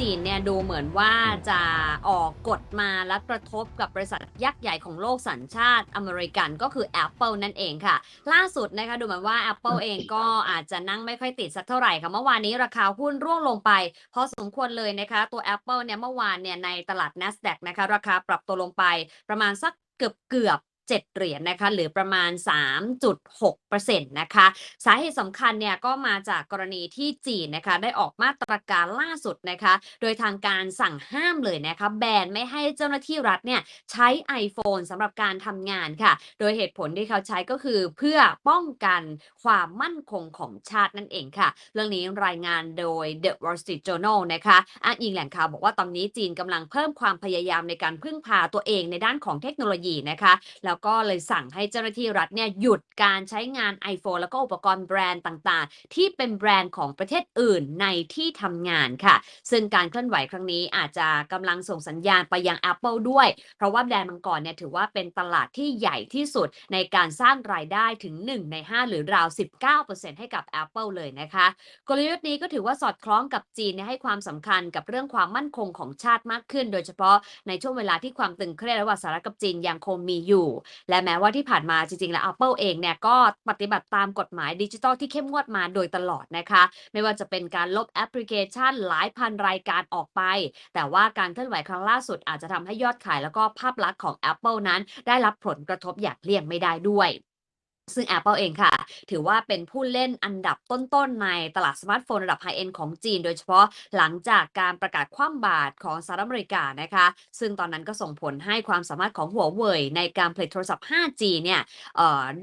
จีนเนี่ยดูเหมือนว่าจะออกกฎมาและกระทบกับบริษัทยักษ์ใหญ่ของโลกสัญชาติอเมริกันก็คือ Apple นั่นเองค่ะ ล่าสุดนะคะดูเหมือนว่า Apple เองก็อาจจะนั่งไม่ค่อยติดสักเท่าไหร่ค่ะ เมื่อวานนี้ราคาหุ้นร่วงลงไป พอสมควรเลยนะคะ ตัว Apple เนี่ยเมื่อวานเนี่ยในตลาด NASDAQ นะคะราคาปรับตัวลงไปประมาณสักเกือบเกือบ 7 เหรียญนะคะหรือประมาณ 3.6%นะคะสาเหตุสำคัญเนี่ยก็มาจากกรณีที่จีนนะคะได้ออกมาตรการล่าสุดนะคะโดยทางการสั่งห้ามเลยนะคะแบนไม่ให้เจ้าหน้าที่รัฐเนี่ยใช้ iPhone สำหรับการทำงานค่ะ โดยเหตุผลที่เขาใช้ก็คือเพื่อป้องกันความมั่นคงของชาตินั่นเองค่ะ เรื่องนี้รายงานโดย The Wall Street Journal นะคะอ้างอิงแหล่งข่าวบอกว่าตอนนี้จีนกำลังเพิ่มความพยายามในการพึ่งพาตัวเองในด้านของเทคโนโลยีนะคะแล้วก็เลยสั่งให้เจ้าหน้าที่รัฐเนี่ยหยุดการใช้งาน iPhone แล้วก็อุปกรณ์แบรนด์ต่างๆ ที่เป็นแบรนด์ของประเทศอื่นในที่ทำงานค่ะ ซึ่งการเคลื่อนไหวครั้งนี้อาจจะกำลังส่งสัญญาณไปยัง Apple ด้วย เพราะว่าแบรนด์มังกรเนี่ยถือว่าเป็นตลาดที่ใหญ่ที่สุดในการสร้างรายได้ถึง 1 ใน 5 หรือราว 19%ให้กับ Apple เลยนะคะกลยุทธ์นี้ก็ถือว่าสอดคล้องกับจีนให้ความสำคัญกับเรื่องความมั่นคงของชาติมากขึ้น โดยเฉพาะในช่วงเวลาที่ความตึงเครียดระหว่างสหรัฐกับจีนยังคงมีอยู่และแม้ว่าที่ผ่านมาจริงๆ แล้ว Apple เองเนี่ยก็ปฏิบัติตามกฎหมายดิจิทัลที่เข้มงวดมาโดยตลอดนะคะ ไม่ว่าจะเป็นการลบแอปพลิเคชันหลายพันรายการออกไป แต่ว่าการเคลื่อนไหวครั้งล่าสุดอาจจะทำให้ยอดขายแล้วก็ภาพลักษณ์ของ Apple นั้น ได้รับผลกระทบอย่างเลี่ยงไม่ได้ด้วย ซึ่ง Apple เองค่ะ ถือว่าเป็นผู้เล่นอันดับต้นๆ ในตลาดสมาร์ทโฟนระดับไฮเอ็นของจีน โดยเฉพาะหลังจากการประกาศคว่ำบาตรของสหรัฐอเมริกานะคะ ซึ่งตอนนั้นก็ส่งผลให้ความสามารถของหัวเว่ยในการผลิตโทรศัพท์ 5G เนี่ย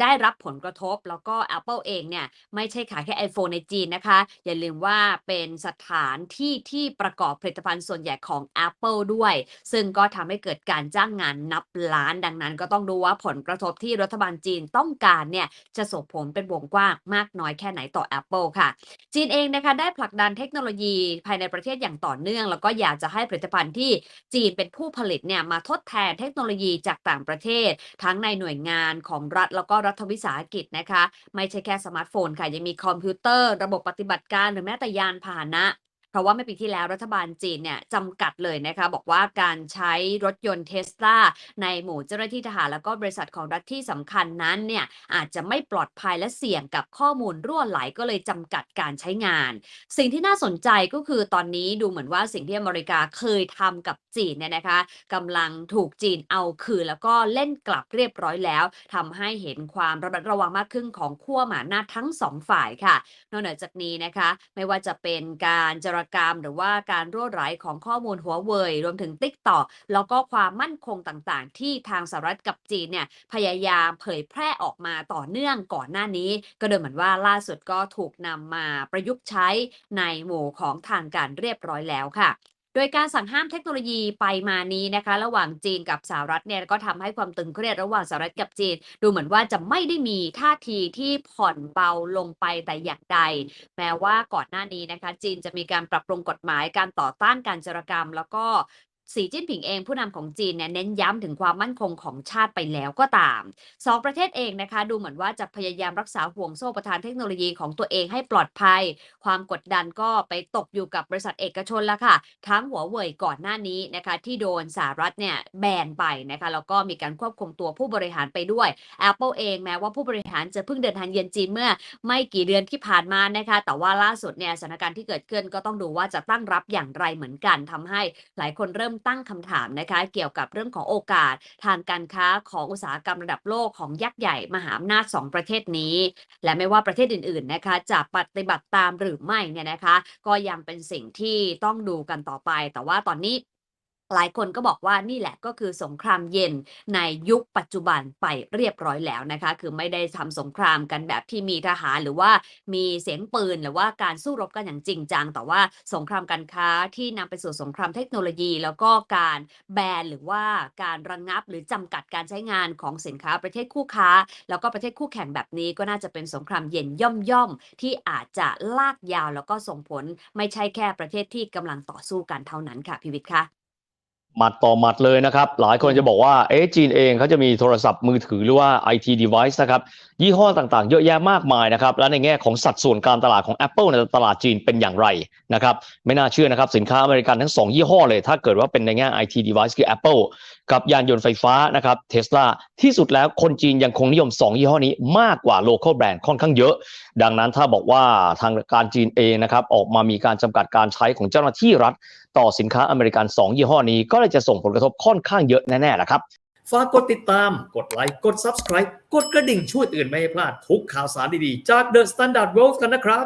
ได้รับผลกระทบ แล้วก็ Apple เองเนี่ยไม่ใช่ขายแค่ iPhone ในจีนนะคะ อย่าลืมว่าเป็นสถานที่ที่ประกอบผลิตภัณฑ์ส่วนใหญ่ของ Apple ด้วย ซึ่งก็ทำให้เกิดการจ้างงานนับล้านดังนั้น ก็ต้องดูว่าผลกระทบที่รัฐบาลจีนต้องการเนี่ยจะส่งผลเป็นวงกว้างมากน้อยแค่ไหนต่อ Apple ค่ะ จีนเองนะคะได้ผลักดันเทคโนโลยีภายในประเทศอย่างต่อเนื่อง แล้วก็อยากจะให้ผลิตภัณฑ์ที่จีนเป็นผู้ผลิตเนี่ยมาทดแทนเทคโนโลยีจากต่างประเทศ ทั้งในหน่วยงานของรัฐแล้วก็รัฐวิสาหกิจนะคะ ไม่ใช่แค่สมาร์ทโฟนค่ะยังมีคอมพิวเตอร์ ระบบปฏิบัติการหรือแม้แต่ยานพาหนะ เพราะว่าเมื่อปีที่แล้วรัฐบาลจีนเนี่ยจำกัดเลยนะคะบอกว่าการใช้รถยนต์เทสลาในหมู่เจ้าหน้าที่ทหารแล้วก็บริษัทของรัฐที่สำคัญนั้นเนี่ยอาจจะไม่ปลอดภัยและเสี่ยงกับข้อมูลรั่วไหลก็เลยจำกัดการใช้งาน สิ่งที่น่าสนใจก็คือตอนนี้ดูเหมือนว่าสิ่งที่อเมริกาเคยทำกับจีนเนี่ยนะคะกำลังถูกจีนเอาคืนแล้วก็เล่นกลับเรียบร้อยแล้วทำให้เห็นความระมัดระวังมากขึ้นของขั้วหมาหน้าทั้งสองฝ่ายค่ะ นอกจากนี้นะคะ ไม่ว่าจะเป็นการจรกรรม หรือว่าการรั่วไหลของข้อมูลหัวเว่ยรวมถึงติ๊กต่อแล้วก็ความมั่นคงต่างๆ ที่ทางสหรัฐกับจีนเนี่ยพยายามเผยแพร่ออกมาต่อเนื่องก่อนหน้านี้ ก็เดูเหมือนว่าล่าสุดก็ถูกนำมาประยุกต์ใช้ในหมู่ของทางการเรียบร้อยแล้วค่ะ ดยการสั่งห้ามเทคโนโลยีไปมานี้นะคะ ระหว่างจีนกับสหรัฐเนี่ยก็ทำให้ความตึงเครียดระหว่างสหรัฐกับจีน ดูเหมือนว่าจะไม่ได้มีท่าทีที่ผ่อนเบาลงไปแต่อย่างใด แม้ว่าก่อนหน้านี้นะคะ จีนจะมีการปรับปรุงกฎหมายการต่อต้านการจรกรรม แล้วก็ สีจิ้นผิงเองผู้นำของจีนเนี่ยเน้นย้ำถึงความมั่นคงของชาติไปแล้วก็ตามสองประเทศเองนะคะ ดูเหมือนว่าจะพยายามรักษาห่วงโซ่ประทานเทคโนโลยีของตัวเองให้ปลอดภัย ความกดดันก็ไปตกอยู่กับบริษัทเอกชนแล้วค่ะ ทั้งหัวเว่ยก่อนหน้านี้นะคะ ที่โดนสหรัฐเนี่ยแบนไปนะคะแล้วก็มีการควบคุมตัวผู้บริหารไปด้วย Apple เองแม้ว่าผู้บริหารจะเพิ่งเดินทางเยือนจีนเมื่อ ไม่กี่เดือนที่ผ่านมานะคะ แต่ว่าล่าสุดเนี่ยสถานการณ์ที่เกิดขึ้นก็ต้องดูว่าจะตั้งรับอย่างไรเหมือนกันทำให้หลายคนเริ่มตั้งคำถามนะคะเกี่ยวกับเรื่องของโอกาสทางการค้าของอุตสาหกรรมระดับโลกของยักษ์ใหญ่มหาอำนาจสองประเทศนี้ และไม่ว่าประเทศอื่นๆนะคะจะปฏิบัติตามหรือไม่เนี่ยนะคะ ก็ยังเป็นสิ่งที่ต้องดูกันต่อไป แต่ว่าตอนนี้ หลายคนก็บอกว่านี่แหละก็คือสงครามเย็นในยุคปัจจุบันไปเรียบร้อยแล้วนะคะ คือไม่ได้ทำสงครามกันแบบที่มีทหารหรือว่ามีเสียงปืนหรือว่าการสู้รบกันอย่างจริงจังแต่ว่าสงครามการค้าที่นำไปสู่สงครามเทคโนโลยี แล้วก็การแบนหรือว่าการระงงับ หรือจำกัดการใช้งานของสินค้าประเทศคู่ค้า แล้วก็ประเทศคู่แข่งแบบนี้ก็น่าจะเป็นสงครามเย็นย่อมๆที่อาจจะลากยาวแล้วก็ส่งผลไม่ใช่แค่ประเทศที่กำลังต่อสู้กันเท่านั้นค่ะพิวิทย์คะ หมัดต่อหมัดเลยนะครับ หลายคนจะบอกว่าเอ๊ะจีนเองเขาจะมีโทรศัพท์มือถือหรือว่า IT device นะครับ ยี่ห้อต่างๆ เยอะแยะมากมายนะครับ และในแง่ของสัดส่วนการตลาดของ Apple ในตลาดจีนเป็นอย่างไรนะครับ ไม่น่าเชื่อนะครับ สินค้าอเมริกันทั้ง 2 ยี่ห้อเลย ถ้าเกิดว่าเป็นในแง่ IT device คือ Apple กับยานยนต์ไฟฟ้านะครับ Tesla ที่สุดแล้วคนจีนยังคงนิยม 2 ยี่ห้อนี้มากกว่า local brand ค่อนข้างเยอะ ดังนั้นถ้าบอกว่าทางการจีนเองนะครับออกมามีการจำกัดการใช้ของเจ้าหน้าที่รัฐ ต่อสินค้าอเมริกัน 2 ยี่ห้อนี้ก็เจะส่งผลกระทบค่อนข้างเยอะแน่ๆแหละครับฝากกดติดตาม กดไลค์ กด Subscribe กดกระดิ่งช่วยตื่นไม่ให้พลาดทุกข่าวสารดีๆ จาก The Standard World กันนะครับ